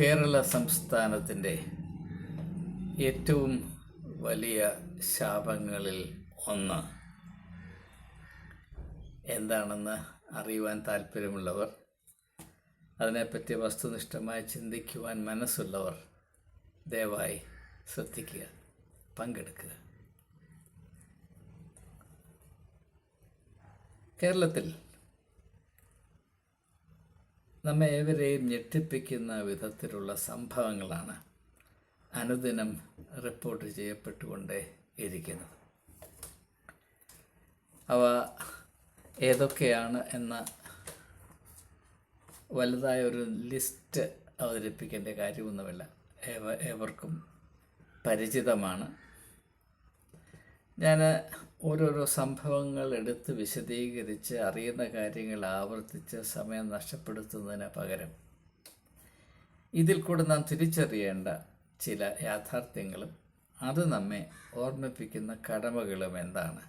കേരള സംസ്ഥാനത്തിന്റെ ഏറ്റവും വലിയ ശാപങ്ങളിൽ ഒന്ന്. എന്താണെന്ന് അറിയുവാൻ താല്പര്യമുള്ളവർ അതിനെപ്പറ്റി വസ്തുനിഷ്ഠമായി ചിന്തിക്കുവാൻ മനസ്സുള്ളവർ ദയവായി ശ്രദ്ധിക്കുക പങ്കെടുക്കുക. കേരളത്തിൽ നമ്മെ ഏവരെയും ഞെട്ടിപ്പിക്കുന്ന വിധത്തിലുള്ള സംഭവങ്ങളാണ് അനുദിനം റിപ്പോർട്ട് ചെയ്യപ്പെട്ടുകൊണ്ടേ ഇരിക്കുന്നത്. അവ ഏതൊക്കെയാണ് എന്ന വലുതായ ഒരു ലിസ്റ്റ് അവതരിപ്പിക്കേണ്ട കാര്യമൊന്നുമില്ല. ഏവർക്കും പരിചിതമാണ്. ഞാൻ ഓരോരോ സംഭവങ്ങൾ എടുത്ത് വിശദീകരിച്ച് അറിയുന്ന കാര്യങ്ങൾ ആവർത്തിച്ച് സമയം നഷ്ടപ്പെടുത്തുന്നതിന് പകരം ഇതിൽ കൂടെ നാം തിരിച്ചറിയേണ്ട ചില യാഥാർത്ഥ്യങ്ങളും അത് നമ്മെ ഓർമ്മിപ്പിക്കുന്ന കടമകളും എന്താണ്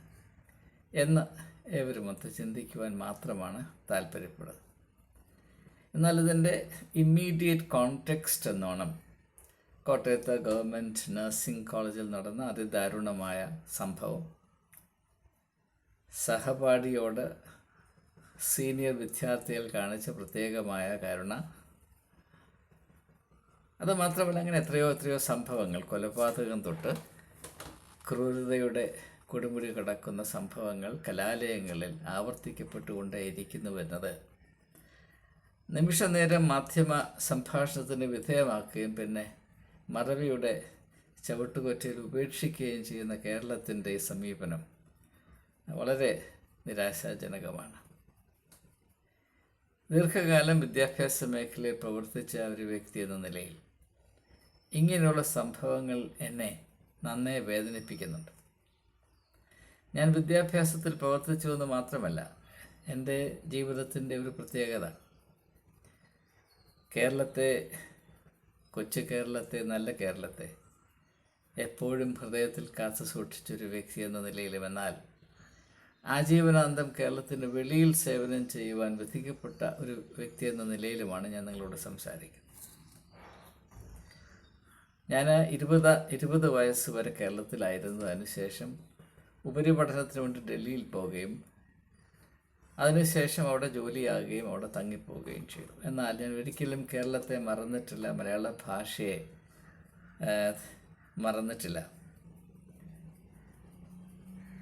എന്ന് ഏവരുമൊത്ത് ചിന്തിക്കുവാൻ മാത്രമാണ് താല്പര്യപ്പെടുന്നത്. എന്നാൽ ഇതിന്റെ ഇമ്മീഡിയറ്റ് കോണ്ടെക്സ്റ്റ് എന്നോണം കോട്ടയത്ത് ഗവൺമെന്റ് നഴ്സിംഗ് കോളേജിൽ നടന്ന അതിദാരുണമായ സംഭവം. സഹപാഠിയോട് സീനിയർ വിദ്യാർത്ഥികൾ കാണിച്ച പ്രത്യേകമായ കരുണ. അത് മാത്രമല്ല അങ്ങനെ എത്രയോ എത്രയോ സംഭവങ്ങൾ. കൊലപാതകം തൊട്ട് ക്രൂരതയുടെ കൊടുമുടി കിടക്കുന്ന സംഭവങ്ങൾ കലാലയങ്ങളിൽ ആവർത്തിക്കപ്പെട്ടുകൊണ്ടേയിരിക്കുന്നുവെന്നത് നിമിഷ നേരം മാധ്യമ സംഭാഷണത്തിന് വിധേയമാക്കുകയും പിന്നെ മറവിയുടെ ചവിട്ടുകൊറ്റയിൽ ഉപേക്ഷിക്കുകയും ചെയ്യുന്ന കേരളത്തിന്റെ ഈ സമീപനം വളരെ നിരാശാജനകമാണ്. ദീർഘകാലം വിദ്യാഭ്യാസ മേഖലയിൽ പ്രവർത്തിച്ച ഒരു വ്യക്തി എന്ന നിലയിൽ ഇങ്ങനെയുള്ള സംഭവങ്ങൾ എന്നെ നന്നേ വേദനിപ്പിക്കുന്നുണ്ട്. ഞാൻ വിദ്യാഭ്യാസത്തിൽ പ്രവർത്തിച്ചു എന്ന് മാത്രമല്ല എന്റെ ജീവിതത്തിന്റെ ഒരു പ്രത്യേകത. കേരളത്തെ കൊച്ചു കേരളത്തെ നല്ല കേരളത്തെ. എപ്പോഴും ഹൃദയത്തിൽ കാത്തു സൂക്ഷിച്ചൊരു വ്യക്തി എന്ന നിലയിലും എന്നാൽ ആജീവനാന്തം കേരളത്തിന് വെളിയിൽ സേവനം ചെയ്യുവാൻ വിധിക്കപ്പെട്ട ഒരു വ്യക്തി എന്ന നിലയിലുമാണ് ഞാൻ നിങ്ങളോട് സംസാരിക്കുന്നത്. ഞാൻ ഇരുപത് ഇരുപത് വയസ്സ് വരെ കേരളത്തിലായിരുന്നു അതിനുശേഷം ഉപരിപഠനത്തിന് വേണ്ടി ഡൽഹിയിൽ പോവുകയും അതിനുശേഷം അവിടെ ജോലിയാകുകയും അവിടെ തങ്ങിപ്പോവുകയും ചെയ്തു. എന്നാൽ ഞാൻ ഒരിക്കലും കേരളത്തെ മറന്നിട്ടില്ല മലയാള ഭാഷയെ മറന്നിട്ടില്ല.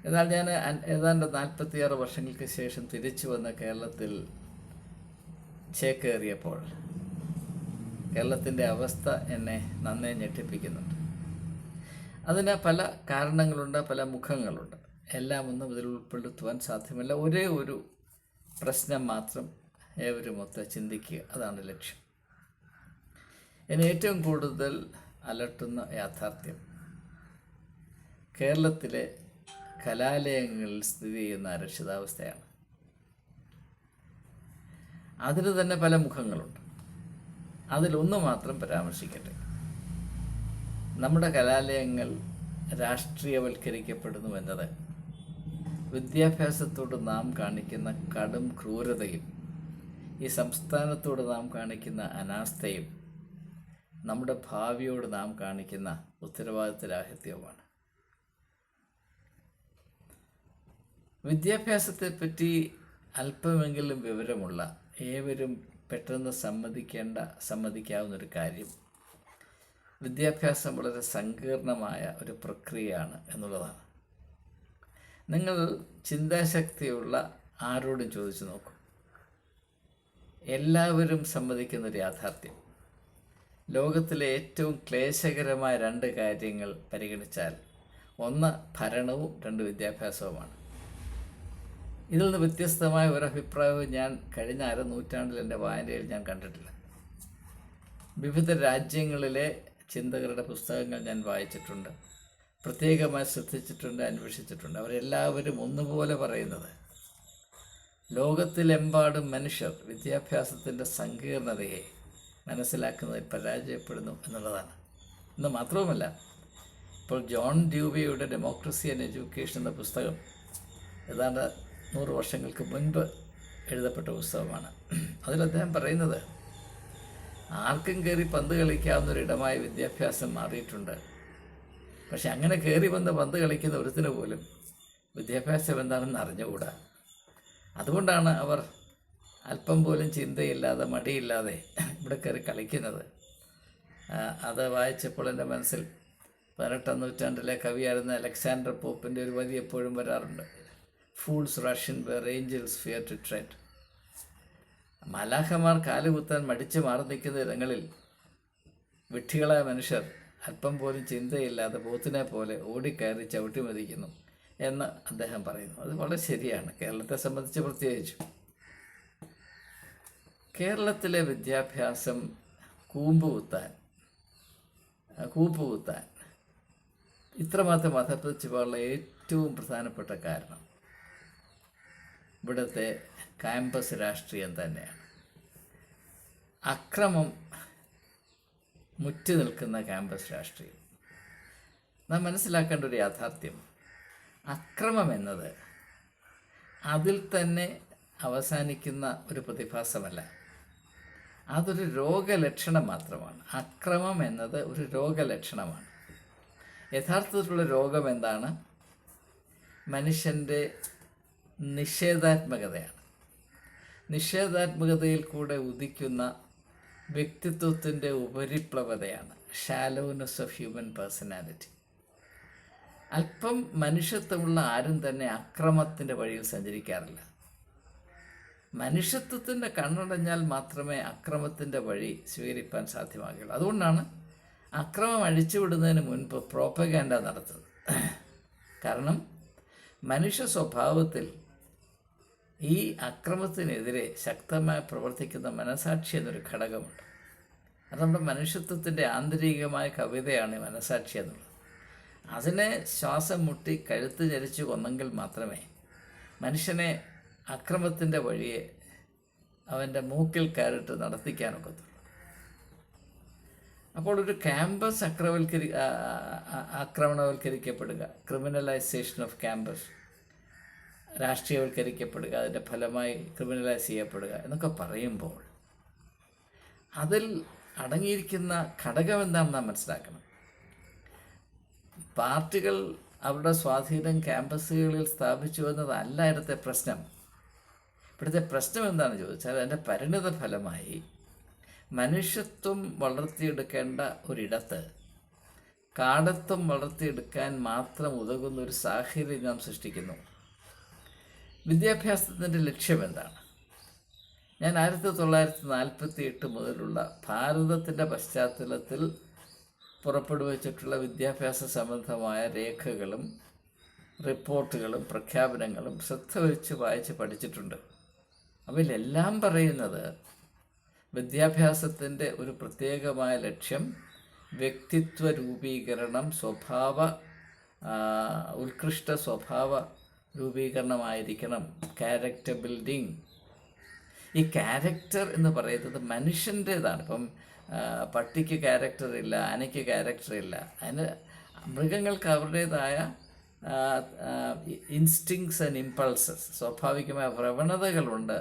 എന്നാൽ ഞാൻ ഏതാണ്ട് നാൽപ്പത്തിയാറ് വർഷങ്ങൾക്ക് ശേഷം തിരിച്ചു വന്ന കേരളത്തിൽ ചേക്കേറിയപ്പോൾ കേരളത്തിന്റെ അവസ്ഥ എന്നെ നന്നേ ഞെട്ടിപ്പിക്കുന്നുണ്ട്. അതിന് പല കാരണങ്ങളുണ്ട് പല മുഖങ്ങളുണ്ട്. എല്ലാം ഒന്നും ഇതിൽ ഉൾപ്പെടുത്തുവാൻ സാധ്യമല്ല. ഒരേ ഒരു പ്രശ്നം മാത്രം ഏവരും മൊത്ത ചിന്തിക്കുക. അതാണ് ലക്ഷ്യം. എന്നെ ഏറ്റവും കൂടുതൽ അലട്ടുന്ന യാഥാർത്ഥ്യം. കേരളത്തിലെ കലാലയങ്ങളിൽ സ്ഥിതി ചെയ്യുന്ന അരക്ഷിതാവസ്ഥയാണ്. അതിന് തന്നെ പല മുഖങ്ങളുണ്ട്. അതിലൊന്ന് മാത്രം പരാമർശിക്കട്ടെ. നമ്മുടെ കലാലയങ്ങൾ രാഷ്ട്രീയവൽക്കരിക്കപ്പെടുന്നു എന്നത് വിദ്യാഭ്യാസത്തോട് നാം കാണിക്കുന്ന കടും ക്രൂരതയും ഈ സംസ്ഥാനത്തോട് നാം കാണിക്കുന്ന അനാസ്ഥയും നമ്മുടെ ഭാവിയോട് നാം കാണിക്കുന്ന ഉത്തരവാദിത്തരാഹിത്യവുമാണ്. വിദ്യാഭ്യാസത്തെപ്പറ്റി അല്പമെങ്കിലും വിവരമുള്ള ഏവരും പെട്ടെന്ന് സമ്മതിക്കേണ്ട സമ്മതിക്കാവുന്നൊരു കാര്യം വിദ്യാഭ്യാസം വളരെ സങ്കീർണമായ ഒരു പ്രക്രിയയാണ് എന്നുള്ളതാണ്. നിങ്ങൾ ചിന്താശക്തിയുള്ള ആരോടും ചോദിച്ചു നോക്കും. എല്ലാവരും സമ്മതിക്കുന്ന ഒരു യാഥാർത്ഥ്യം. ലോകത്തിലെ ഏറ്റവും ക്ലേശകരമായ രണ്ട് കാര്യങ്ങൾ പരിഗണിച്ചാൽ ഒന്ന് ഭരണവും രണ്ട് വിദ്യാഭ്യാസവുമാണ്. ഇതിൽ നിന്ന് വ്യത്യസ്തമായ ഒരു അഭിപ്രായവും ഞാൻ കഴിഞ്ഞ അര നൂറ്റാണ്ടിൽ എന്റെ വായനയിൽ ഞാൻ കണ്ടിട്ടില്ല. വിവിധ രാജ്യങ്ങളിലെ ചിന്തകരുടെ പുസ്തകങ്ങൾ ഞാൻ വായിച്ചിട്ടുണ്ട്. പ്രത്യേകമായി ശ്രദ്ധിച്ചിട്ടുണ്ട് അന്വേഷിച്ചിട്ടുണ്ട്. അവരെല്ലാവരും ഒന്നുപോലെ പറയുന്നത്. ലോകത്തിലെമ്പാടും മനുഷ്യർ വിദ്യാഭ്യാസത്തിന്റെ സങ്കീർണതയെ മനസ്സിലാക്കുന്നതിൽ പരാജയപ്പെടുന്നു എന്നുള്ളതാണ്. എന്ന് മാത്രവുമല്ല ഇപ്പോൾ ജോൺ ഡ്യൂബിയുടെ ഡെമോക്രസി ആൻഡ് എഡ്യൂക്കേഷൻ എന്ന പുസ്തകം ഏതാണ്ട് നൂറ് വർഷങ്ങൾക്ക് മുൻപ് എഴുതപ്പെട്ട പുസ്തകമാണ്. അതിൽ അദ്ദേഹം പറയുന്നത് ആർക്കും കയറി പന്ത് കളിക്കാവുന്ന ഒരിടമായി വിദ്യാഭ്യാസം മാറിയിട്ടുണ്ട്. പക്ഷെ അങ്ങനെ കയറി വന്ന് പന്ത് കളിക്കുന്ന ഒരുത്തിന് പോലും വിദ്യാഭ്യാസം എന്താണെന്ന് അറിഞ്ഞുകൂടാ. അതുകൊണ്ടാണ് അവർ അല്പം പോലും ചിന്തയില്ലാതെ മടിയില്ലാതെ ഇവിടെ കയറി കളിക്കുന്നത്. അത് വായിച്ചപ്പോൾ എന്റെ മനസ്സിൽ പതിനെട്ടാം നൂറ്റാണ്ടിലെ കവിയായിരുന്ന അലക്സാണ്ടർ പോപ്പിന്റെ ഒരു വരി എപ്പോഴും വരാറുണ്ട്. Fools rush in where angels fear to tread മലാഹമാർ കാലുകുത്താൻ മടിച്ച് മാറി നിൽക്കുന്ന ഇടങ്ങളിൽ വിഡ്ഢികളായ മനുഷ്യർ അല്പം പോലും ചിന്തയില്ലാതെ പോത്തിനെ പോലെ ഓടിക്കയറി ചവിട്ടി മതിക്കുന്നു എന്ന് അദ്ദേഹം പറയുന്നു. അത് വളരെ ശരിയാണ്. കേരളത്തെ സംബന്ധിച്ച് പ്രത്യേകിച്ചും. കേരളത്തിലെ വിദ്യാഭ്യാസം കൂമ്പ് കുത്താൻ ആ, കൂപ്പ് കുത്താൻ ഇത്രമാത്രം അധപ്പതിച്ച് പോകാനുള്ള ഏറ്റവും പ്രധാനപ്പെട്ട കാരണം ഇവിടുത്തെ ക്യാമ്പസ് രാഷ്ട്രീയം തന്നെയാണ്. അക്രമം മുറ്റി നിൽക്കുന്ന ക്യാമ്പസ് രാഷ്ട്രീയം. നാം മനസ്സിലാക്കേണ്ട ഒരു യാഥാർത്ഥ്യം. അക്രമം എന്നത് അതിൽ തന്നെ അവസാനിക്കുന്ന ഒരു പ്രതിഭാസമല്ല. അതൊരു രോഗലക്ഷണം മാത്രമാണ്. അക്രമം എന്നത് ഒരു രോഗലക്ഷണമാണ്. യഥാർത്ഥത്തിലുള്ള രോഗം എന്താണ്? മനുഷ്യന്റെ നിഷേധാത്മകതയാണ്. നിഷേധാത്മകതയിൽ കൂടെ ഉദിക്കുന്ന വ്യക്തിത്വത്തിന്റെ ഉപരിപ്ലവതയാണ്. ഷാലോനെസ് ഓഫ് ഹ്യൂമൻ പേഴ്സണാലിറ്റി അല്പം മനുഷ്യത്വമുള്ള ആരും തന്നെ അക്രമത്തിന്റെ വഴിയിൽ സഞ്ചരിക്കാറില്ല. മനുഷ്യത്വത്തിന്റെ കണ്ണടഞ്ഞാൽ മാത്രമേ അക്രമത്തിന്റെ വഴി സ്വീകരിക്കാൻ സാധ്യമാകുള്ളൂ അതുകൊണ്ടാണ് അക്രമം അഴിച്ചുവിടുന്നതിന് മുൻപ് പ്രോപ്പഗാൻഡ നടത്തുന്നത്. കാരണം മനുഷ്യ സ്വഭാവത്തിൽ ഈ അക്രമത്തിനെതിരെ ശക്തമായി പ്രവർത്തിക്കുന്ന മനസാക്ഷി എന്നൊരു ഘടകമുണ്ട്. അത് നമ്മുടെ മനുഷ്യത്വത്തിന്റെ ആന്തരികമായ കവിതയാണ് മനസാക്ഷി എന്നുള്ളത്. അതിനെ ശ്വാസം മുട്ടി കഴുത്ത് ചരിച്ചു കൊന്നെങ്കിൽ മാത്രമേ മനുഷ്യനെ അക്രമത്തിന്റെ വഴിയെ അവന്റെ മൂക്കിൽ കയറിട്ട് നടത്തിക്കാനൊക്കത്തുള്ളൂ. അപ്പോൾ ഒരു ക്യാമ്പസ് ആ, ആക്രമണവൽക്കരിക്കപ്പെടുക. Criminalisation of campus. രാഷ്ട്രീയവൽക്കരിക്കപ്പെടുക അതിന്റെ ഫലമായി ക്രിമിനലൈസ് ചെയ്യപ്പെടുക എന്നൊക്കെ പറയുമ്പോൾ അതിൽ അടങ്ങിയിരിക്കുന്ന ഘടകം എന്താണെന്ന് നാം മനസ്സിലാക്കണം. പാർട്ടികൾ അവരുടെ സ്വാധീനം ക്യാമ്പസുകളിൽ സ്ഥാപിച്ചു എന്നതല്ല ഇവിടുത്തെ പ്രശ്നം. ഇവിടുത്തെ പ്രശ്നം എന്താണെന്ന് ചോദിച്ചാൽ അതിന്റെ പരിണിത ഫലമായി മനുഷ്യത്വം വളർത്തിയെടുക്കേണ്ട ഒരിടത്ത് കാടത്വം വളർത്തിയെടുക്കാൻ മാത്രം ഉതകുന്ന ഒരു സാഹചര്യം നാം സൃഷ്ടിക്കുന്നു. വിദ്യാഭ്യാസത്തിന്റെ ലക്ഷ്യം എന്താണ്? ഞാൻ ആയിരത്തി തൊള്ളായിരത്തി നാൽപ്പത്തി എട്ട് മുതലുള്ള ഭാരതത്തിന്റെ പശ്ചാത്തലത്തിൽ പുറപ്പെടുവിച്ചിട്ടുള്ള വിദ്യാഭ്യാസ സംബന്ധമായ രേഖകളും റിപ്പോർട്ടുകളും പ്രഖ്യാപനങ്ങളും ശ്രദ്ധ വെച്ച് വായിച്ച് പഠിച്ചിട്ടുണ്ട്. അവയിലെല്ലാം പറയുന്നത് വിദ്യാഭ്യാസത്തിന്റെ ഒരു പ്രത്യേകമായ ലക്ഷ്യം വ്യക്തിത്വ രൂപീകരണം സ്വഭാവ ഉത്കൃഷ്ട സ്വഭാവ രൂപീകരണമായിരിക്കണം. ക്യാരക്ടർ ബിൽഡിംഗ് ഈ ക്യാരക്ടർ എന്ന് പറയുന്നത് മനുഷ്യന്റേതാണ്. ഇപ്പം പട്ടിക്ക് ക്യാരക്ടർ ഇല്ല ആനയ്ക്ക് ക്യാരക്ടർ ഇല്ല. അതിന് മൃഗങ്ങൾക്ക് അവരുടേതായ ഇൻസ്റ്റിങ്സ് ആൻഡ് ഇമ്പൾസസ് സ്വാഭാവികമായ പ്രവണതകളുണ്ട്.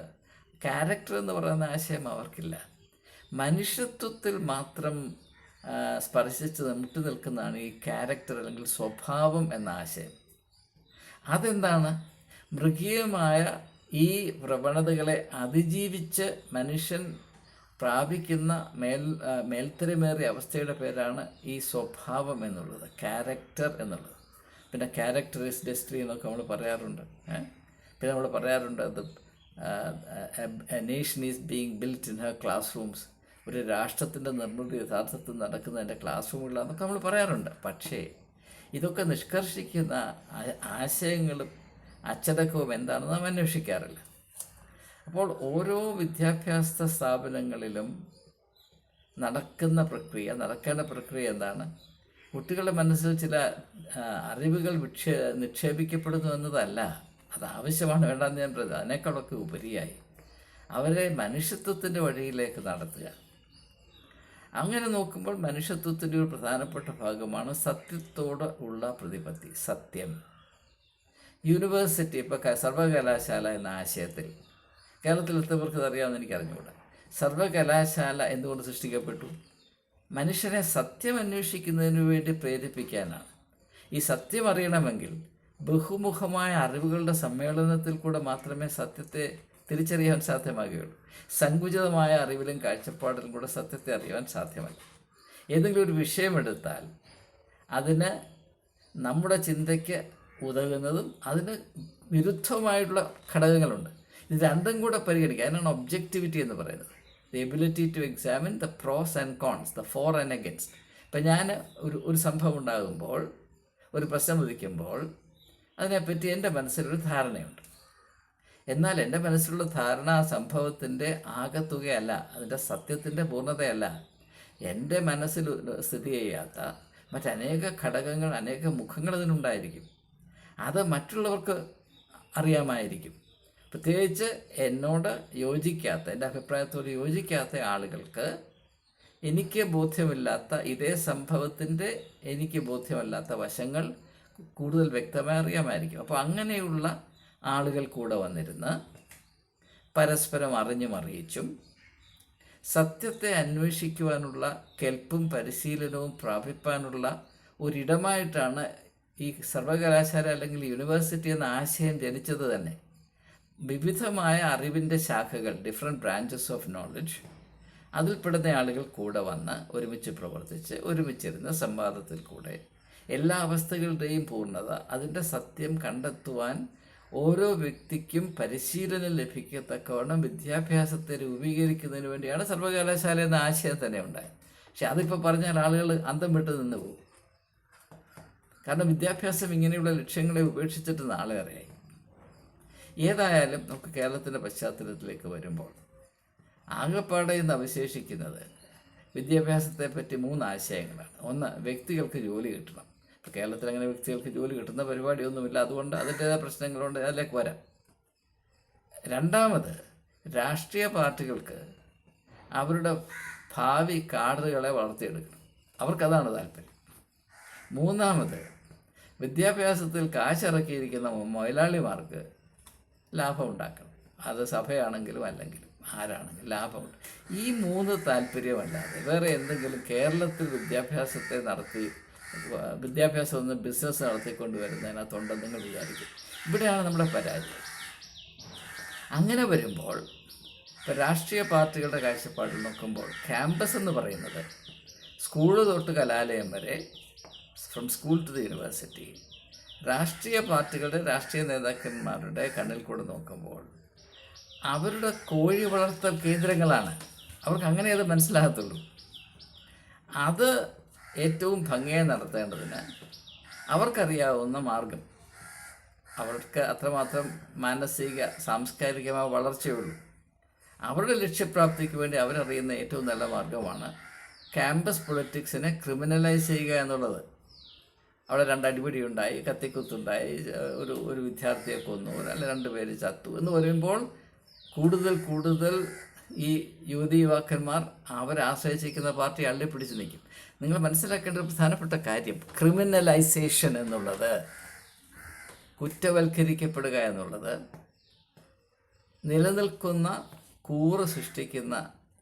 ക്യാരക്ടർ എന്ന് പറയുന്ന ആശയം അവർക്കില്ല. മനുഷ്യത്വത്തിൽ മാത്രം സ്പർശിച്ച് മുട്ടി നിൽക്കുന്നതാണ് ഈ ക്യാരക്ടർ അല്ലെങ്കിൽ സ്വഭാവം എന്ന ആശയം. അതെന്താണ്? മൃഗീയമായ ഈ പ്രവണതകളെ അതിജീവിച്ച് മനുഷ്യൻ പ്രാപിക്കുന്ന മേൽ മേൽത്തരമേറിയ അവസ്ഥയുടെ പേരാണ് ഈ സ്വഭാവം എന്നുള്ളത് ക്യാരക്ടർ എന്നുള്ളത്. പിന്നെ ക്യാരക്ടർ ഇസ് ഡെസ്ട്രി എന്നൊക്കെ നമ്മൾ പറയാറുണ്ട് പിന്നെ നമ്മൾ പറയാറുണ്ട് അത് nation is being built in her classrooms ഒരു രാഷ്ട്രത്തിന്റെ നിർമ്മിതി യഥാർത്ഥത്തിൽ നടക്കുന്നതിന്റെ ക്ലാസ് റൂമുകളാന്നൊക്കെ നമ്മൾ പറയാറുണ്ട്. പക്ഷേ ഇതൊക്കെ നിഷ്കർഷിക്കുന്ന ആശയങ്ങളും അച്ചടക്കവും എന്താണെന്ന് നാം അന്വേഷിക്കാറില്ല. അപ്പോൾ ഓരോ വിദ്യാഭ്യാസ സ്ഥാപനങ്ങളിലും നടക്കുന്ന പ്രക്രിയ നടക്കേണ്ട പ്രക്രിയ എന്താണ്? കുട്ടികളുടെ മനസ്സിൽ ചില അറിവുകൾ വിക്ഷേ നിക്ഷേപിക്കപ്പെടുന്നു എന്നതല്ല. അത് ആവശ്യമാണ് വേണ്ടെന്ന് ഞാൻ പറയുന്നത് അതിനേക്കാളൊക്കെ ഉപരിയായി. അവരെ മനുഷ്യത്വത്തിന്റെ വഴിയിലേക്ക് നടത്തുക. അങ്ങനെ നോക്കുമ്പോൾ മനുഷ്യത്വത്തിന്റെ ഒരു പ്രധാനപ്പെട്ട ഭാഗമാണ് സത്യത്തോട് ഉള്ള പ്രതിപത്തി സത്യം. യൂണിവേഴ്സിറ്റി ഇപ്പോൾ സർവകലാശാല എന്ന ആശയത്തിൽ. കേരളത്തിലെത്തുന്നവർക്ക് അതറിയാമെന്ന് എനിക്കറിഞ്ഞുകൂടെ സർവകലാശാല എന്തുകൊണ്ട് സൃഷ്ടിക്കപ്പെട്ടു? മനുഷ്യനെ സത്യം അന്വേഷിക്കുന്നതിന് വേണ്ടി പ്രേരിപ്പിക്കാനാണ്. ഈ സത്യം അറിയണമെങ്കിൽ ബഹുമുഖമായ അറിവുകളുടെ സമ്മേളനത്തിൽ കൂടെ മാത്രമേ സത്യത്തെ തിരിച്ചറിയാൻ സാധ്യമാകുകയുള്ളൂ. സങ്കുചിതമായ അറിവിലും കാഴ്ചപ്പാടിലും കൂടെ സത്യത്തെ അറിയാൻ സാധ്യമല്ല ഏതെങ്കിലും ഒരു വിഷയമെടുത്താൽ അതിന് നമ്മുടെ ചിന്തയ്ക്ക് ഉതകുന്നതും അതിന് വിരുദ്ധമായിട്ടുള്ള ഘടകങ്ങളുണ്ട്. ഇത് രണ്ടും കൂടെ പരിഗണിക്കുക. അതിനാണ് ഒബ്ജക്റ്റിവിറ്റി എന്ന് പറയുന്നത്. The ability to examine the pros and cons the for and against ഇപ്പം ഞാൻ ഒരു ഒരു സംഭവം ഉണ്ടാകുമ്പോൾ ഒരു പ്രശ്നം ഉദിക്കുമ്പോൾ അതിനെപ്പറ്റി എന്റെ മനസ്സിലൊരു ധാരണയുണ്ട്. എന്നാൽ എന്റെ മനസ്സിലുള്ള ധാരണ ആ സംഭവത്തിന്റെ ആകത്തുകയല്ല അതിന്റെ സത്യത്തിന്റെ പൂർണതയല്ല. എന്റെ മനസ്സിൽ സ്ഥിതി ചെയ്യാത്ത മറ്റനേക ഘടകങ്ങൾ അനേക മുഖങ്ങൾ അതിനുണ്ടായിരിക്കും. അത് മറ്റുള്ളവർക്ക് അറിയാമായിരിക്കും. പ്രത്യേകിച്ച് എന്നോട് യോജിക്കാത്ത എന്റെ അഭിപ്രായത്തോട് യോജിക്കാത്ത ആളുകൾക്ക് എനിക്ക് ബോധ്യമില്ലാത്ത ഇതേ സംഭവത്തിന്റെ എനിക്ക് ബോധ്യമല്ലാത്ത വശങ്ങൾ കൂടുതൽ വ്യക്തമായി അറിയാമായിരിക്കും. അപ്പോൾ അങ്ങനെയുള്ള ആളുകൾ കൂടെ വന്നിരുന്ന് പരസ്പരം അറിഞ്ഞും അറിയിച്ചും സത്യത്തെ അന്വേഷിക്കുവാനുള്ള കെൽപ്പും പരിശീലനവും പ്രാപിപ്പാനുള്ള ഒരിടമായിട്ടാണ് ഈ സർവകലാശാല അല്ലെങ്കിൽ യൂണിവേഴ്സിറ്റി എന്ന ആശയം ജനിച്ചത് തന്നെ. വിവിധമായ അറിവിന്റെ ശാഖകൾ ഡിഫറെന്റ് ബ്രാഞ്ചസ് ഓഫ് നോളജ് അതിൽപ്പെടുന്ന ആളുകൾ കൂടെ വന്ന് ഒരുമിച്ച് പ്രവർത്തിച്ച് ഒരുമിച്ചിരുന്ന സംവാദത്തിൽ കൂടെ എല്ലാ അവസ്ഥകളുടെയും പൂർണത അതിന്റെ സത്യം കണ്ടെത്തുവാൻ ഓരോ വ്യക്തിക്കും പരിശീലനം ലഭിക്കത്തക്കവണ്ണം വിദ്യാഭ്യാസത്തെ രൂപീകരിക്കുന്നതിന് വേണ്ടിയാണ് സർവകലാശാല എന്ന ആശയം തന്നെ ഉണ്ടായത്. പക്ഷെ അതിപ്പോൾ പറഞ്ഞാൽ ആളുകൾ അന്തം വിട്ട് നിന്ന് പോകും. കാരണം വിദ്യാഭ്യാസം ഇങ്ങനെയുള്ള ലക്ഷ്യങ്ങളെ ഉപേക്ഷിച്ചിട്ട് നാളെ അറിയായി. ഏതായാലും നമുക്ക് കേരളത്തിന്റെ പശ്ചാത്തലത്തിലേക്ക് വരുമ്പോൾ ആകെപ്പാടെ ഇന്ന് അവശേഷിക്കുന്നത് വിദ്യാഭ്യാസത്തെ പറ്റി മൂന്ന് ആശയങ്ങളാണ്. ഒന്ന് വ്യക്തികൾക്ക് ജോലി കിട്ടണം. കേരളത്തിൽ അങ്ങനെ വ്യക്തികൾക്ക് ജോലി കിട്ടുന്ന പരിപാടിയൊന്നുമില്ല. അതുകൊണ്ട് അതിന്റേതായ പ്രശ്നങ്ങളുണ്ട്. അതിലേക്ക് വരാം. രണ്ടാമത് രാഷ്ട്രീയ പാർട്ടികൾക്ക് അവരുടെ ഭാവി കാർഡുകളെ വളർത്തിയെടുക്കണം. അവർക്കതാണ് താല്പര്യം. മൂന്നാമത് വിദ്യാഭ്യാസത്തിൽ കാശിറക്കിയിരിക്കുന്ന മുതലാളിമാർക്ക് ലാഭം ഉണ്ടാക്കണം അത് സഭയാണെങ്കിലും അല്ലെങ്കിലും ആരാണെങ്കിലും ലാഭമുണ്ട്. ഈ മൂന്ന് താല്പര്യമല്ലാതെ വേറെ എന്തെങ്കിലും കേരളത്തിൽ വിദ്യാഭ്യാസത്തെ നടത്തി വിദ്യാഭ്യാസം ഒന്ന് ബിസിനസ് നടത്തിക്കൊണ്ട് വരുന്നതിനകത്തുണ്ടെന്ന് നിങ്ങൾ വിചാരിക്കും. ഇവിടെയാണ് നമ്മുടെ പരാജയം അങ്ങനെ വരുമ്പോൾ ഇപ്പോൾ രാഷ്ട്രീയ പാർട്ടികളുടെ കാഴ്ചപ്പാടിൽ നോക്കുമ്പോൾ ക്യാമ്പസ് എന്ന് പറയുന്നത് സ്കൂൾ തൊട്ട് കലാലയം വരെ from school to the university രാഷ്ട്രീയ പാർട്ടികളുടെ രാഷ്ട്രീയ നേതാക്കന്മാരുടെ കണ്ണിൽ കൂടെ നോക്കുമ്പോൾ അവരുടെ കോഴി വളർത്തൽ കേന്ദ്രങ്ങളാണ്. അവർക്ക് അങ്ങനെ അത് മനസ്സിലാകത്തുള്ളൂ. അത് ഏറ്റവും ഭംഗിയായി നടത്തേണ്ടതിന് അവർക്കറിയാവുന്ന മാർഗം. അവർക്ക് അത്രമാത്രം മാനസിക സാംസ്കാരികമായ വളർച്ചയുള്ളൂ. അവരുടെ ലക്ഷ്യപ്രാപ്തിക്ക് വേണ്ടി അവരറിയുന്ന ഏറ്റവും നല്ല മാർഗമാണ് ക്യാമ്പസ് പൊളിറ്റിക്സിനെ ക്രിമിനലൈസ് ചെയ്യുക എന്നുള്ളത്. അവിടെ രണ്ട് അടിപിടി ഉണ്ടായി കത്തിക്കുത്തുണ്ടായി ഒരു ഒരു വിദ്യാർത്ഥിയെ കൊന്നു അല്ല രണ്ട് പേര് ചത്തു എന്ന് പറയുമ്പോൾ കൂടുതൽ കൂടുതൽ ഈ യുവതി യുവാക്കന്മാർ അവരാശ്രയിച്ചിരിക്കുന്ന പാർട്ടി അള്ളിപ്പിടിച്ച് നിൽക്കും. നിങ്ങൾ മനസ്സിലാക്കേണ്ട ഒരു പ്രധാനപ്പെട്ട കാര്യം ക്രിമിനലൈസേഷൻ എന്നുള്ളത് കുറ്റവൽക്കരിക്കപ്പെടുക എന്നുള്ളത് നിലനിൽക്കുന്ന കൂറ് സൃഷ്ടിക്കുന്ന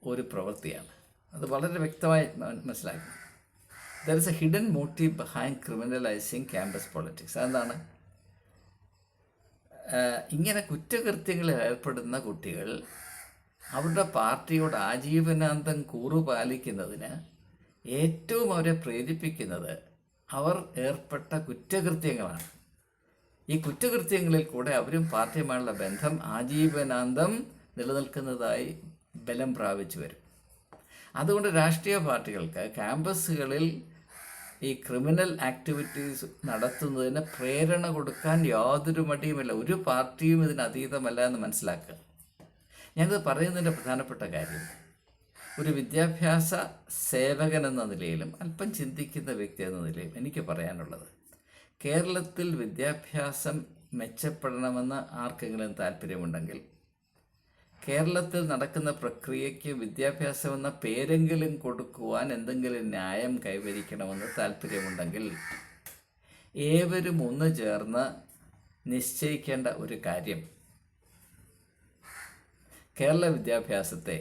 ഒരു പ്രവൃത്തിയാണ്. അത് വളരെ വ്യക്തമായി മനസ്സിലാക്കണം there is a hidden motive behind criminalising campus politics അതെന്താണ്? ഇങ്ങനെ കുറ്റകൃത്യങ്ങളിൽ ഏർപ്പെടുന്ന കുട്ടികൾ അവരുടെ പാർട്ടിയോട് ആജീവനാന്തം കൂറു പാലിക്കുന്നതിന് ഏറ്റവും അവരെ പ്രേരിപ്പിക്കുന്നത് അവർ ഏർപ്പെട്ട കുറ്റകൃത്യങ്ങളാണ്. ഈ കുറ്റകൃത്യങ്ങളിൽ കൂടെ അവരും പാർട്ടിയുമായുള്ള ബന്ധം ആജീവനാന്തം നിലനിൽക്കുന്നതായി ബലം പ്രാപിച്ചു വരും. അതുകൊണ്ട് രാഷ്ട്രീയ പാർട്ടികൾക്ക് ക്യാമ്പസുകളിൽ ഈ ക്രിമിനൽ ആക്ടിവിറ്റീസ് നടത്തുന്നതിന് പ്രേരണ കൊടുക്കാൻ യാതൊരു മടിയുമില്ല. ഒരു പാർട്ടിയും ഇതിന് അതീതമല്ല എന്ന് മനസ്സിലാക്കുക. ഞാനിത് പറയുന്നതിന്റെ പ്രധാനപ്പെട്ട കാര്യം ഒരു വിദ്യാഭ്യാസ സേവകൻ എന്ന നിലയിലും അല്പം ചിന്തിക്കുന്ന വ്യക്തി എന്ന നിലയിലും എനിക്ക് പറയാനുള്ളത്. കേരളത്തിൽ വിദ്യാഭ്യാസം മെച്ചപ്പെടണമെന്ന് ആർക്കെങ്കിലും താല്പര്യമുണ്ടെങ്കിൽ കേരളത്തിൽ നടക്കുന്ന പ്രക്രിയയ്ക്ക് വിദ്യാഭ്യാസം എന്ന പേരെങ്കിലും കൊടുക്കുവാൻ എന്തെങ്കിലും ന്യായം കൈവരിക്കണമെന്ന് താല്പര്യമുണ്ടെങ്കിൽ ഏവരും ഒന്ന് ചേർന്ന് നിശ്ചയിക്കേണ്ട ഒരു കാര്യം. കേരള വിദ്യാഭ്യാസത്തെ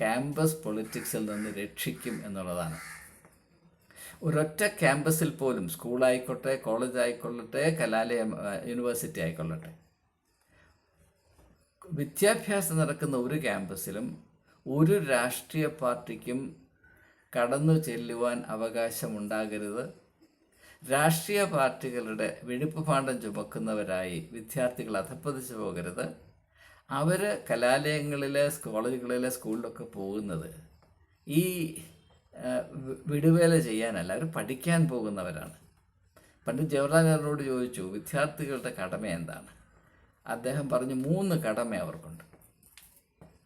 ക്യാമ്പസ് പൊളിറ്റിക്സിൽ നിന്ന് രക്ഷിക്കും എന്നുള്ളതാണ്. ഒരൊറ്റ ക്യാമ്പസിൽ പോലും സ്കൂളായിക്കോട്ടെ കോളേജ് ആയിക്കൊള്ളട്ടെ കലാലയം യൂണിവേഴ്സിറ്റി ആയിക്കൊള്ളട്ടെ. വിദ്യാഭ്യാസം നടക്കുന്ന ഒരു ക്യാമ്പസിലും ഒരു രാഷ്ട്രീയ പാർട്ടിക്കും കടന്നു ചെല്ലുവാൻ അവകാശമുണ്ടാകരുത്. രാഷ്ട്രീയ പാർട്ടികളുടെ വെടിപ്പ് പാണ്ഡം ചുമക്കുന്നവരായി വിദ്യാർത്ഥികൾ അധപ്പതിച്ചു പോകരുത്. അവർ കലാലയങ്ങളിൽ കോളേജുകളിലെ സ്കൂളിലൊക്കെ പോകുന്നത് ഈ വിടുവേല ചെയ്യാനല്ല അവർ പഠിക്കാൻ പോകുന്നവരാണ്. പണ്ട് ജവഹർലാൽ നെഹ്റുവോട് ചോദിച്ചു വിദ്യാർത്ഥികളുടെ കടമ എന്താണ്? അദ്ദേഹം പറഞ്ഞു മൂന്ന് കടമ അവർക്കുണ്ട്.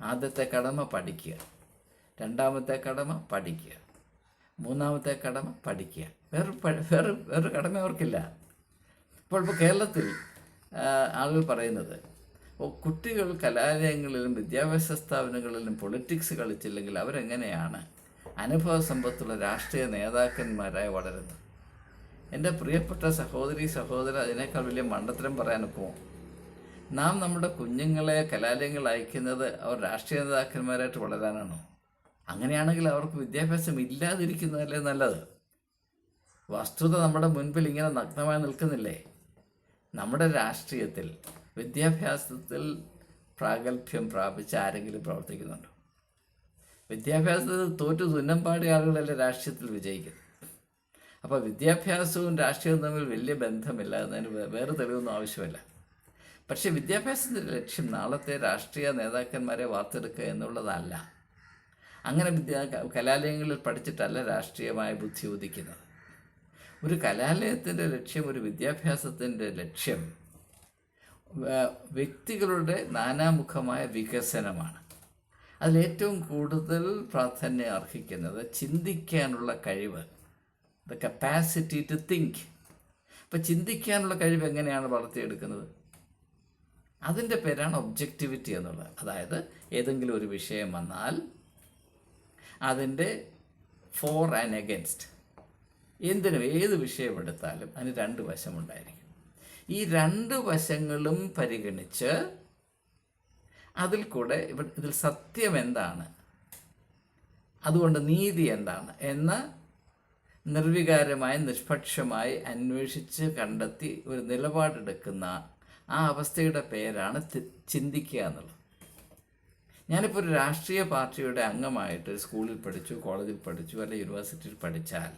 ആദ്യത്തെ കടമ പഠിക്കുക രണ്ടാമത്തെ കടമ പഠിക്കുക മൂന്നാമത്തെ കടമ പഠിക്കുക. വേറെ വേറൊരു വേറെ വേറെ കടമ അവർക്കില്ല. ഇപ്പോൾ ഇപ്പോൾ കേരളത്തിൽ ആളുകൾ പറയുന്നത് കുട്ടികൾ കലാലയങ്ങളിലും വിദ്യാഭ്യാസ സ്ഥാപനങ്ങളിലും പൊളിറ്റിക്സ് കളിച്ചില്ലെങ്കിൽ അവരെങ്ങനെയാണ് അനുഭവ സമ്പത്തുള്ള രാഷ്ട്രീയ നേതാക്കന്മാരായി വളരുന്നത്? എന്റെ പ്രിയപ്പെട്ട സഹോദരി സഹോദരൻ അതിനേക്കാൾ വലിയ മണ്ടത്തരം പറയാനൊക്കുമോ നാം നമ്മുടെ കുഞ്ഞുങ്ങളെ കലാലയങ്ങൾ അയക്കുന്നത് അവർ രാഷ്ട്രീയ നേതാക്കന്മാരായിട്ട് വളരാനാണോ? അങ്ങനെയാണെങ്കിൽ അവർക്ക് വിദ്യാഭ്യാസം ഇല്ലാതിരിക്കുന്നതല്ലേ നല്ലത്? വസ്തുത നമ്മുടെ മുൻപിൽ ഇങ്ങനെ നഗ്നമായി നിൽക്കുന്നില്ലേ? നമ്മുടെ രാഷ്ട്രീയത്തിൽ വിദ്യാഭ്യാസത്തിൽ പ്രാഗൽഭ്യം പ്രാപിച്ച ആരെങ്കിലും പ്രവർത്തിക്കുന്നുണ്ടോ? വിദ്യാഭ്യാസത്തിൽ തോറ്റു തുന്നം പാടിയ ആളുകളല്ലേ രാഷ്ട്രീയത്തിൽ വിജയിക്കുന്നത്? അപ്പോൾ വിദ്യാഭ്യാസവും രാഷ്ട്രീയവും തമ്മിൽ വലിയ ബന്ധമില്ല എന്നതിന് വേറെ തെളിവൊന്നും ആവശ്യമില്ല. പക്ഷേ വിദ്യാഭ്യാസത്തിന്റെ ലക്ഷ്യം നാളത്തെ രാഷ്ട്രീയ നേതാക്കന്മാരെ വാർത്തെടുക്കുക എന്നുള്ളതല്ല. അങ്ങനെ വിദ്യാ കലാലയങ്ങളിൽ പഠിച്ചിട്ടല്ല രാഷ്ട്രീയമായ ബുദ്ധി ഉദിക്കുന്നത്. ഒരു കലാലയത്തിന്റെ ലക്ഷ്യം ഒരു വിദ്യാഭ്യാസത്തിന്റെ ലക്ഷ്യം വ്യക്തികളുടെ നാനാമുഖമായ വികസനമാണ്. അതിലേറ്റവും കൂടുതൽ പ്രാധാന്യം അർഹിക്കുന്നത് ചിന്തിക്കാനുള്ള കഴിവ് ദ കപ്പാസിറ്റി ടു തിങ്ക് അപ്പം ചിന്തിക്കാനുള്ള കഴിവ് എങ്ങനെയാണ് വളർത്തിയെടുക്കുന്നത്? അതിന്റെ പേരാണ് ഒബ്ജക്റ്റിവിറ്റി എന്നുള്ളത്. അതായത് ഏതെങ്കിലും ഒരു വിഷയം വന്നാൽ അതിന്റെ ഫോർ ആൻഡ് എഗൻസ്റ്റ് എന്തിനും ഏത് വിഷയം എടുത്താലും അതിന് രണ്ട് വശമുണ്ടായിരിക്കും. ഈ രണ്ട് വശങ്ങളും പരിഗണിച്ച് അതിൽ കൂടെ ഇതിൽ സത്യം എന്താണ്? അതുകൊണ്ട് നീതി എന്താണ്? എന്ന് നിർവികാരമായി നിഷ്പക്ഷമായി അന്വേഷിച്ച് കണ്ടെത്തി ഒരു നിലപാടെടുക്കുന്ന ആ അവസ്ഥയുടെ പേരാണ് ചിന്തിക്കുക എന്നുള്ളത്. ഞാനിപ്പോൾ ഒരു രാഷ്ട്രീയ പാർട്ടിയുടെ അംഗമായിട്ട് സ്കൂളിൽ പഠിച്ചു കോളേജിൽ പഠിച്ചു അല്ലെങ്കിൽ യൂണിവേഴ്സിറ്റിയിൽ പഠിച്ചാൽ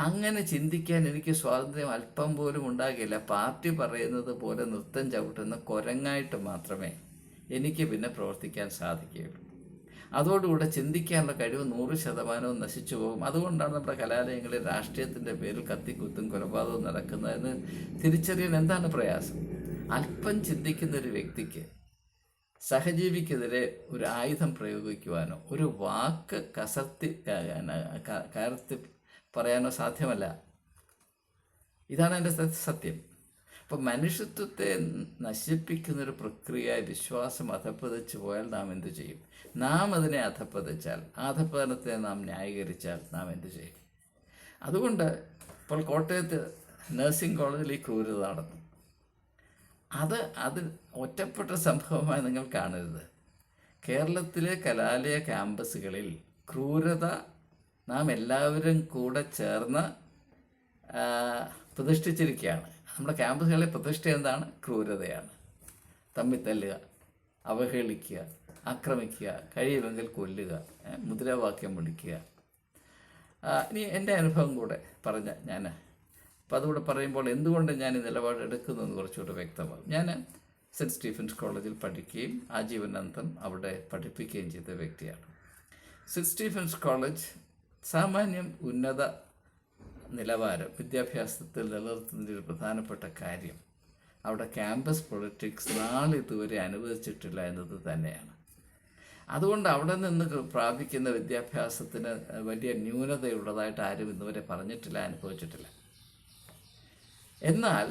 അങ്ങനെ ചിന്തിക്കാൻ എനിക്ക് സ്വാതന്ത്ര്യം അല്പം പോലും ഉണ്ടാകില്ല. പാർട്ടി പറയുന്നത് പോലെ നൃത്തം ചവിട്ടുന്ന കുരങ്ങായിട്ട് മാത്രമേ എനിക്ക് പിന്നെ പ്രവർത്തിക്കാൻ സാധിക്കുകയുള്ളൂ. അതോടുകൂടെ ചിന്തിക്കാനുള്ള കഴിവ് നൂറ് ശതമാനവും നശിച്ചു പോകും. അതുകൊണ്ടാണ് നമ്മുടെ കലാലയങ്ങളിൽ രാഷ്ട്രീയത്തിന്റെ പേരിൽ കത്തിക്കുത്തും കൊലപാതകവും നടക്കുന്നതെന്ന് തിരിച്ചറിയാൻ എന്താണ് പ്രയാസം? അല്പം ചിന്തിക്കുന്ന ഒരു വ്യക്തിക്ക് സഹജീവിക്കെതിരെ ഒരു ആയുധം പ്രയോഗിക്കുവാനോ ഒരു വാക്ക് കസർത്തി കയർത്തി പറയാനോ സാധ്യമല്ല. ഇതാണ് എന്റെ സത്യം. അപ്പം മനുഷ്യത്വത്തെ നശിപ്പിക്കുന്നൊരു പ്രക്രിയ വിശ്വാസം അധപ്പതിച്ചു പോയാൽ നാം എന്തു ചെയ്യും? നാം അതിനെ അധപ്പതിച്ചാൽ അധപ്പതനത്തെ നാം ന്യായീകരിച്ചാൽ നാം എന്തു ചെയ്യും? അതുകൊണ്ട് ഇപ്പോൾ കോട്ടയത്ത് നഴ്സിംഗ് കോളേജിൽ ഈ ക്രൂരത നടന്നു. അത് അത് ഒറ്റപ്പെട്ട സംഭവമായി നിങ്ങൾ കാണരുത്. കേരളത്തിലെ കലാലയ ക്യാമ്പസുകളിൽ ക്രൂരത നാം എല്ലാവരും കൂടെ ചേർന്ന് പ്രതിഷ്ഠിച്ചിരിക്കുകയാണ്. നമ്മുടെ ക്യാമ്പസുകളിലെ പ്രതിഷ്ഠ എന്താണ്? ക്രൂരതയാണ്. തമ്മിത്തല്ലുക അവഹേളിക്കുക ആക്രമിക്കുക കഴിയുമെങ്കിൽ കൊല്ലുക മുദ്രാവാക്യം വിളിക്കുക. ഇനി എന്റെ അനുഭവം കൂടെ പറഞ്ഞ ഞാൻ. അപ്പോൾ അതുകൂടെ പറയുമ്പോൾ എന്തുകൊണ്ട് ഞാൻ ഈ നിലപാട് എടുക്കുന്നു എന്ന് കുറച്ചുകൂടെ വ്യക്തമാകും. ഞാൻ സെന്റ് സ്റ്റീഫൻസ് കോളേജിൽ പഠിക്കുകയും ആജീവനാന്തം അവിടെ പഠിപ്പിക്കുകയും ചെയ്ത വ്യക്തിയാണ്. സെന്റ് സ്റ്റീഫൻസ് കോളേജ് സാമാന്യം ഉന്നത നിലവാരം വിദ്യാഭ്യാസത്തിൽ നിലനിർത്തുന്നതിന്റെ ഒരു പ്രധാനപ്പെട്ട കാര്യം അവിടെ ക്യാമ്പസ് പൊളിറ്റിക്സ് നാളിതുവരെ അനുവദിച്ചിട്ടില്ല എന്നത് തന്നെയാണ്. അതുകൊണ്ട് അവിടെ നിന്ന് പ്രാപിക്കുന്ന വിദ്യാഭ്യാസത്തിന് വലിയ ന്യൂനതയുള്ളതായിട്ട് ആരും ഇന്നുവരെ പറഞ്ഞിട്ടില്ല അനുഭവിച്ചിട്ടില്ല. എന്നാൽ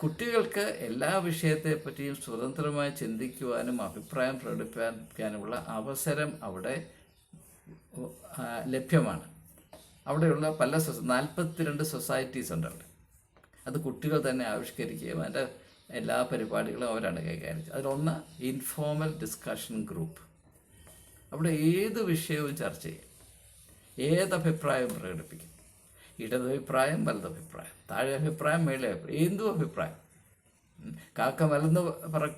കുട്ടികൾക്ക് എല്ലാ വിഷയത്തെപ്പറ്റിയും സ്വതന്ത്രമായി ചിന്തിക്കുവാനും അഭിപ്രായം പ്രകടിപ്പിക്കാനുമുള്ള അവസരം അവിടെ ലഭ്യമാണ്. അവിടെയുള്ള പല സൊസ നാൽപ്പത്തിരണ്ട് സൊസൈറ്റീസ് ഉണ്ട് അവിടെ അത് കുട്ടികൾ തന്നെ ആവിഷ്കരിക്കുകയും അതിന്റെ എല്ലാ പരിപാടികളും അവരാണ് കൈകാര്യം അതിലൊന്ന് ഇൻഫോർമൽ ഡിസ്കഷൻ ഗ്രൂപ്പ് അവിടെ ഏത് വിഷയവും ചർച്ച ചെയ്യും. ഏത് അഭിപ്രായവും പ്രകടിപ്പിക്കും? ഇടതഭിപ്രായം വലതഭിപ്രായം താഴെ അഭിപ്രായം മേലെ അഭിപ്രായം എന്തും അഭിപ്രായം കാക്ക മലന്ന് പറ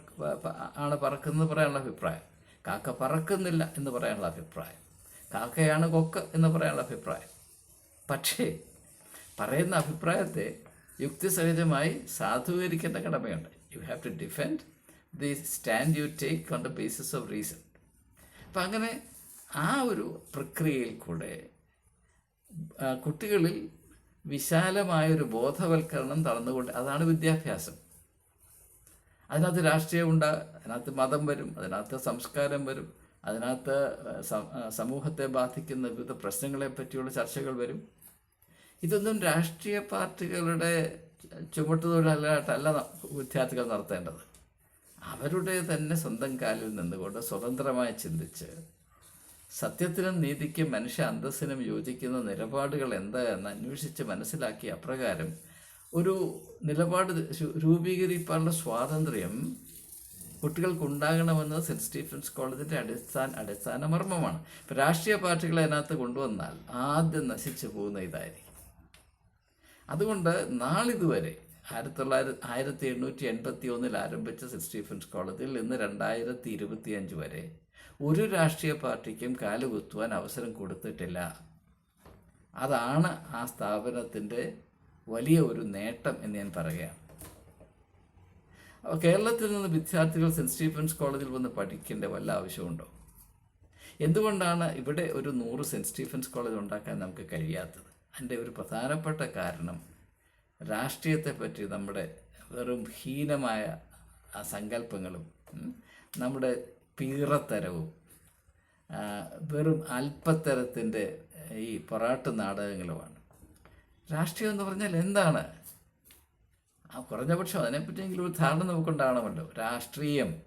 ആണ് പറക്കുന്നത് പറയാനുള്ള അഭിപ്രായം. കാക്ക പറക്കുന്നില്ല എന്ന് പറയാനുള്ള അഭിപ്രായം. കാക്കയാണ് കൊക്ക് എന്ന് പറയാനുള്ള അഭിപ്രായം. പക്ഷേ പറയുന്ന അഭിപ്രായത്തെ യുക്തിസഹജമായി സാധൂകരിക്കേണ്ട കടമയുണ്ട്. You have to defend the stand you take on the basis of reason അപ്പം അങ്ങനെ ആ ഒരു പ്രക്രിയയിൽ കൂടെ കുട്ടികളിൽ വിശാലമായൊരു ബോധവൽക്കരണം നടന്നുകൊണ്ട് അതാണ് വിദ്യാഭ്യാസം. അതിനകത്ത് രാഷ്ട്രീയമുണ്ട് അതിനകത്ത് മതം വരും അതിനകത്ത് സംസ്കാരം വരും അതിനകത്ത് സമൂഹത്തെ ബാധിക്കുന്ന വിവിധ പ്രശ്നങ്ങളെ പറ്റിയുള്ള ചർച്ചകൾ വരും. ഇതൊന്നും രാഷ്ട്രീയ പാർട്ടികളുടെ ചുമട്ടുതൊഴിലായിട്ടല്ല വിദ്യാർത്ഥികൾ നടത്തേണ്ടത്. അവരുടെ തന്നെ സ്വന്തം കാലിൽ നിന്നുകൊണ്ട് സ്വതന്ത്രമായി ചിന്തിച്ച് സത്യത്തിനും നീതിക്കും മനുഷ്യ അന്തസ്സിനും യോജിക്കുന്ന നിലപാടുകൾ എന്താ എന്ന് അന്വേഷിച്ച് മനസ്സിലാക്കിയ അപ്രകാരം ഒരു നിലപാട് രൂപീകരിക്കാനുള്ള സ്വാതന്ത്ര്യം കുട്ടികൾക്ക് ഉണ്ടാകണമെന്നത് സെന്റ് സ്റ്റീഫൻസ് കോളേജിന്റെ അടിസ്ഥാന അടിസ്ഥാന മർമ്മമാണ്. ഇപ്പം രാഷ്ട്രീയ പാർട്ടികളെ അതിനകത്ത് കൊണ്ടുവന്നാൽ ആദ്യം നശിച്ചു പോകുന്ന ഇതായിരിക്കും. അതുകൊണ്ട് നാളിതുവരെ ആയിരത്തി തൊള്ളായിരത്തി ആയിരത്തി എണ്ണൂറ്റി എൺപത്തി ഒന്നിൽ ആരംഭിച്ച സെന്റ് സ്റ്റീഫൻസ് കോളേജിൽ ഇന്ന് രണ്ടായിരത്തി ഇരുപത്തി അഞ്ച് വരെ ഒരു രാഷ്ട്രീയ പാർട്ടിക്കും കാലുകുത്തുവാൻ അവസരം കൊടുത്തിട്ടില്ല. അതാണ് ആ സ്ഥാപനത്തിന്റെ വലിയ ഒരു നേട്ടം എന്ന് ഞാൻ പറയുകയാണ്. കേരളത്തിൽ നിന്ന് വിദ്യാർത്ഥികൾ സെന്റ് സ്റ്റീഫൻസ് കോളേജിൽ വന്ന് പഠിക്കേണ്ട വല്ല ആവശ്യമുണ്ടോ? എന്തുകൊണ്ടാണ് ഇവിടെ ഒരു നൂറ് സെന്റ് സ്റ്റീഫൻസ് കോളേജ് ഉണ്ടാക്കാൻ നമുക്ക് കഴിയാത്തത്? അതിന്റെ ഒരു പ്രധാനപ്പെട്ട കാരണം രാഷ്ട്രീയത്തെ പറ്റി നമ്മുടെ വെറും ഹീനമായ സങ്കല്പങ്ങളും നമ്മുടെ പീറത്തരവും വെറും അല്പത്തരത്തിന്റെ ഈ പൊറാട്ട് നാടകങ്ങളുമാണ്. രാഷ്ട്രീയം എന്ന് പറഞ്ഞാൽ എന്താണ്? കുറഞ്ഞ പക്ഷം അതിനെപ്പറ്റിയെങ്കിലും ഒരു ധാരണ നമുക്കുണ്ടാകണമല്ലോ രാഷ്ട്രീയം.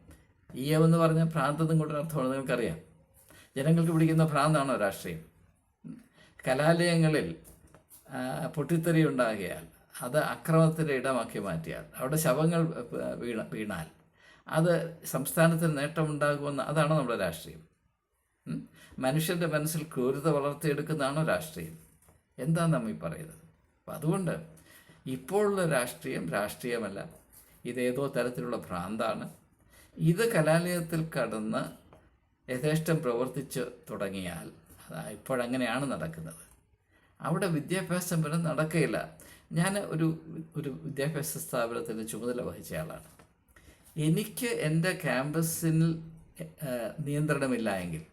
ഈയം എന്ന് പറഞ്ഞ ഭ്രാന്തതും കൂടെ അർത്ഥമാണ് നിങ്ങൾക്കറിയാം. ജനങ്ങൾക്ക് പിടിക്കുന്ന ഭ്രാന്താണോ രാഷ്ട്രീയം? കലാലയങ്ങളിൽ പൊട്ടിത്തെറി ഉണ്ടാകിയാൽ അത് അക്രമത്തിന്റെ ഇടമാക്കി മാറ്റിയാൽ അവിടെ ശവങ്ങൾ വീണ വീണാൽ അത് സംസ്ഥാനത്തിന് നേട്ടമുണ്ടാകുമെന്ന് അതാണോ നമ്മുടെ രാഷ്ട്രീയം? മനുഷ്യന്റെ മനസ്സിൽ ക്രൂരത വളർത്തിയെടുക്കുന്നതാണോ രാഷ്ട്രീയം? എന്താണ് നമ്മൾ ഈ പറയുന്നത്? അപ്പം അതുകൊണ്ട് ഇപ്പോഴുള്ള രാഷ്ട്രീയം രാഷ്ട്രീയമല്ല. ഇതേതോ തരത്തിലുള്ള ഭ്രാന്താണ്. ഇത് കലാലയത്തിൽ കടന്ന് യഥേഷ്ടം പ്രവർത്തിച്ച് തുടങ്ങിയാൽ ഇപ്പോഴങ്ങനെയാണ് നടക്കുന്നത്. അവിടെ വിദ്യാഭ്യാസം വരെ നടക്കുകയില്ല ഞാൻ ഒരു ഒരു വിദ്യാഭ്യാസ സ്ഥാപനത്തിന്റെ ചുമതല വഹിച്ചയാളാണ് എനിക്ക് എന്റെ ക്യാമ്പസിൽ നിയന്ത്രണമില്ല എങ്കിൽ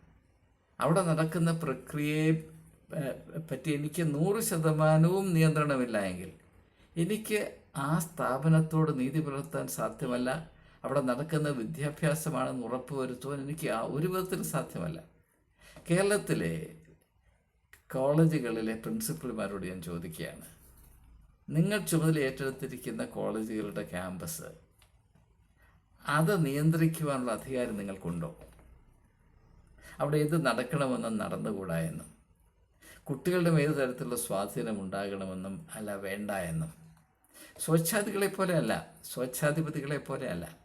അവിടെ നടക്കുന്ന പ്രക്രിയയെ പറ്റി എനിക്ക് നൂറ് ശതമാനവും നിയന്ത്രണമില്ല എങ്കിൽ എനിക്ക് ആ സ്ഥാപനത്തോട് നീതി പുലർത്താൻ സാധ്യമല്ല. അവിടെ നടക്കുന്ന വിദ്യാഭ്യാസമാണെന്ന് ഉറപ്പുവരുത്തുവാൻ എനിക്ക് ആ ഒരു വിധത്തിലും സാധ്യമല്ല. കേരളത്തിലെ കോളേജുകളിലെ പ്രിൻസിപ്പൽമാരോട് ഞാൻ ചോദിക്കുകയാണ്. നിങ്ങൾ ചുമതല ഏറ്റെടുത്തിരിക്കുന്ന കോളേജുകളുടെ ക്യാമ്പസ് അത് നിയന്ത്രിക്കുവാനുള്ള അധികാരം നിങ്ങൾക്കുണ്ടോ? അവിടെ എന്ത് നടക്കണമെന്നും നടന്നുകൂടാ എന്നും കുട്ടികളുടെ ഏത് തരത്തിലുള്ള സ്വാധീനം ഉണ്ടാകണമെന്നും അല്ല വേണ്ട എന്നും സ്വച്ഛാധികളെ പോലെയല്ല സ്വച്ഛാധിപതികളെ പോലെയല്ല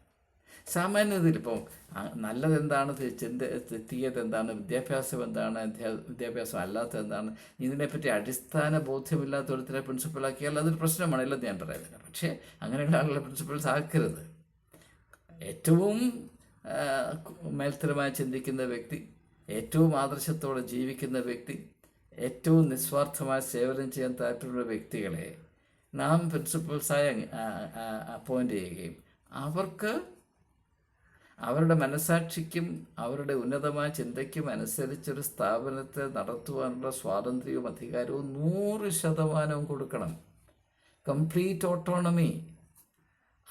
സാമാന്യതയിൽ ഇപ്പം നല്ലതെന്താണ് ചിന്ത തീയത് എന്താണ് വിദ്യാഭ്യാസം എന്താണ് വിദ്യാഭ്യാസം അല്ലാത്ത എന്താണ് ഇതിനെപ്പറ്റി അടിസ്ഥാന ബോധ്യമില്ലാത്ത ഒരുത്തരെ പ്രിൻസിപ്പലാക്കിയാൽ അതൊരു പ്രശ്നമാണ് ഇല്ലെന്ന് ഞാൻ പറയുന്നില്ല. പക്ഷേ അങ്ങനെയുള്ള ആളുകളെ പ്രിൻസിപ്പൾസ് ആക്കരുത്. ഏറ്റവും മേൽത്തരമായി ചിന്തിക്കുന്ന വ്യക്തി ഏറ്റവും ആദർശത്തോടെ ജീവിക്കുന്ന വ്യക്തി ഏറ്റവും നിസ്വാർത്ഥമായ സേവനം ചെയ്യാൻ താല്പര്യമുള്ള വ്യക്തികളെ നാം പ്രിൻസിപ്പൽസായി അപ്പോയിന്റ് ചെയ്യുകയും. അവർക്ക് അവരുടെ മനസാക്ഷിക്കും അവരുടെ ഉന്നതമായ ചിന്തയ്ക്കും അനുസരിച്ചൊരു സ്ഥാപനത്തെ നടത്തുവാനുള്ള സ്വാതന്ത്ര്യവും അധികാരവും നൂറ് ശതമാനവും കൊടുക്കണം. കംപ്ലീറ്റ് ഓട്ടോണമി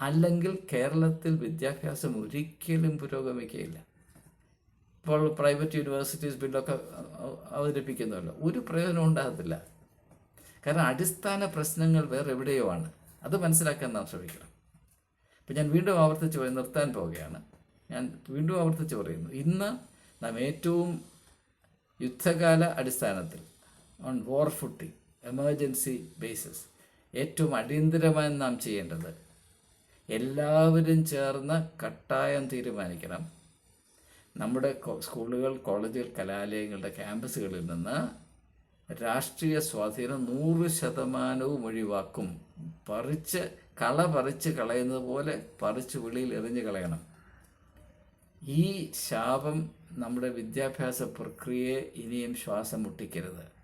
അല്ലെങ്കിൽ കേരളത്തിൽ വിദ്യാഭ്യാസം ഒരിക്കലും പുരോഗമിക്കുകയില്ല ഇപ്പോൾ പ്രൈവറ്റ് യൂണിവേഴ്സിറ്റീസ് ബില്ലൊക്കെ അ- അവതരിപ്പിക്കുന്നുമല്ലോ ഒരു പ്രയോജനം ഉണ്ടാകത്തില്ല. കാരണം അടിസ്ഥാന പ്രശ്നങ്ങൾ വേറെ എവിടെയോ ആണ്. അത് മനസ്സിലാക്കാൻ നാം ശ്രമിക്കണം. അപ്പം ഞാൻ വീണ്ടും ആവർത്തിച്ച് നിർത്താൻ പോവുകയാണ്. ഞാൻ വീണ്ടും ആവർത്തിച്ച് പറയുന്നു ഇന്ന് നാം ഏറ്റവും യുദ്ധകാല അടിസ്ഥാനത്തിൽ on war footing emergency basis ഏറ്റവും അടിയന്തരമായി നാം ചെയ്യേണ്ടത് എല്ലാവരും ചേർന്ന് കട്ടായം തീരുമാനിക്കണം. നമ്മുടെ സ്കൂളുകൾ കോളേജുകൾ കലാലയങ്ങളുടെ ക്യാമ്പസുകളിൽ നിന്ന് രാഷ്ട്രീയ സ്വാധീനം നൂറ് ശതമാനവും ഒഴിവാക്കും. പറിച്ച് കള പറിച്ച് കളയുന്നത് പോലെ പറിച്ച് വെളിയിൽ എറിഞ്ഞു കളയണം. ഈ ശാപം നമ്മുടെ വിദ്യാഭ്യാസ പ്രക്രിയയെ ഇനിയും ശ്വാസം മുട്ടിക്കരുത്.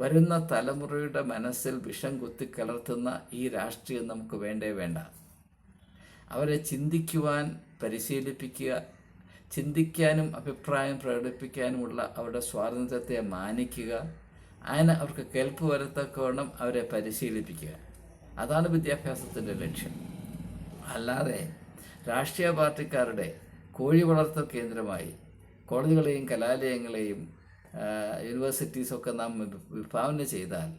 വരുന്ന തലമുറയുടെ മനസ്സിൽ വിഷം കുത്തിക്കലർത്തുന്ന ഈ രാഷ്ട്രീയം നമുക്ക് വേണ്ടേ വേണ്ട. അവരെ ചിന്തിക്കുവാൻ പരിശീലിപ്പിക്കുക ചിന്തിക്കാനും അഭിപ്രായം പ്രകടിപ്പിക്കാനുമുള്ള അവരുടെ സ്വാതന്ത്ര്യത്തെ മാനിക്കുക. അതിന് അവർക്ക് കേൾപ്പ് വരത്തക്കവണ്ണം അവരെ പരിശീലിപ്പിക്കുക. അതാണ് വിദ്യാഭ്യാസത്തിന്റെ ലക്ഷ്യം. അല്ലാതെ രാഷ്ട്രീയ പാർട്ടിക്കാരുടെ കോഴി വളർത്തൽ കേന്ദ്രമായി കോളേജുകളെയും കലാലയങ്ങളെയും യൂണിവേഴ്സിറ്റീസൊക്കെ നാം വിഭാവന ചെയ്താൽ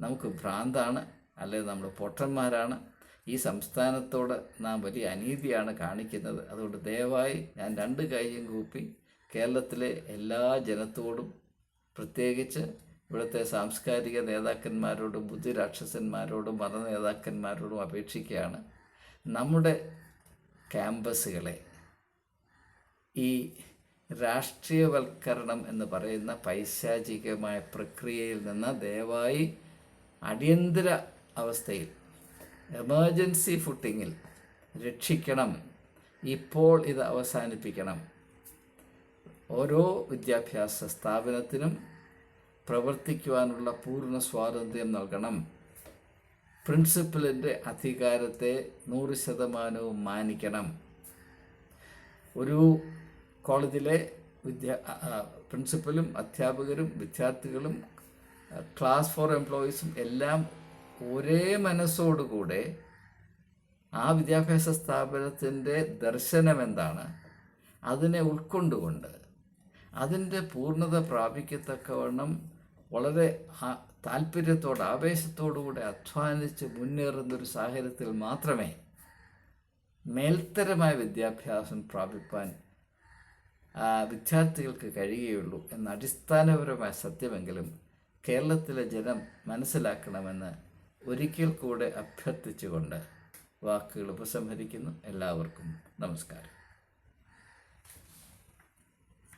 നമുക്ക് ഭ്രാന്താണ് അല്ലെങ്കിൽ നമ്മൾ പൊട്ടന്മാരാണ് ഈ സംസ്ഥാനത്തോട് നാം വലിയ അനീതിയാണ് കാണിക്കുന്നത്. അതുകൊണ്ട് ദയവായി ഞാൻ രണ്ട് കൈയും കൂപ്പി. കേരളത്തിലെ എല്ലാ ജനത്തോടും പ്രത്യേകിച്ച് ഇവിടുത്തെ സാംസ്കാരിക നേതാക്കന്മാരോടും ബുദ്ധിരാക്ഷസന്മാരോടും മത നേതാക്കന്മാരോടും അപേക്ഷിക്കുകയാണ്. നമ്മുടെ ക്യാമ്പസുകളെ ഈ രാഷ്ട്രീയവൽക്കരണം എന്ന് പറയുന്ന പൈശാചികമായ പ്രക്രിയയിൽ നിന്ന് ദയവായി അടിയന്തര അവസ്ഥയിൽ എമർജൻസി ഫുട്ടിങ്ങിൽ രക്ഷിക്കണം. ഇപ്പോൾ ഇത് അവസാനിപ്പിക്കണം. ഓരോ വിദ്യാഭ്യാസ സ്ഥാപനത്തിനും പ്രവർത്തിക്കുവാനുള്ള പൂർണ സ്വാതന്ത്ര്യം നൽകണം. പ്രിൻസിപ്പലിന്റെ അധികാരത്തെ നൂറ് ശതമാനവും മാനിക്കണം. ഒരു കോളേജിലെ വിദ്യാ പ്രിൻസിപ്പലും അധ്യാപകരും വിദ്യാർത്ഥികളും ക്ലാസ് ഫോർ എംപ്ലോയീസും എല്ലാം ഒരേ മനസ്സോടുകൂടെ ആ വിദ്യാഭ്യാസ സ്ഥാപനത്തിന്റെ ദർശനം എന്താണ്? അതിനെ ഉൾക്കൊണ്ടുകൊണ്ട് അതിന്റെ പൂർണത പ്രാപിക്കത്തക്കവണ്ണം വളരെ താല്പര്യത്തോട് ആവേശത്തോടുകൂടെ അധ്വാനിച്ച് മുന്നേറുന്നൊരു സാഹചര്യത്തിൽ മാത്രമേ മേൽത്തരമായ വിദ്യാഭ്യാസം പ്രാപിപ്പാൻ വിദ്യാർത്ഥികൾക്ക് കഴിയുകയുള്ളൂ എന്ന അടിസ്ഥാനപരമായ സത്യമെങ്കിലും കേരളത്തിലെ ജനം മനസ്സിലാക്കണമെന്ന് ഒരിക്കൽ കൂടെ അഭ്യർത്ഥിച്ചുകൊണ്ട് വാക്കുകൾ ഉപസംഹരിക്കുന്നു. എല്ലാവർക്കും നമസ്കാരം.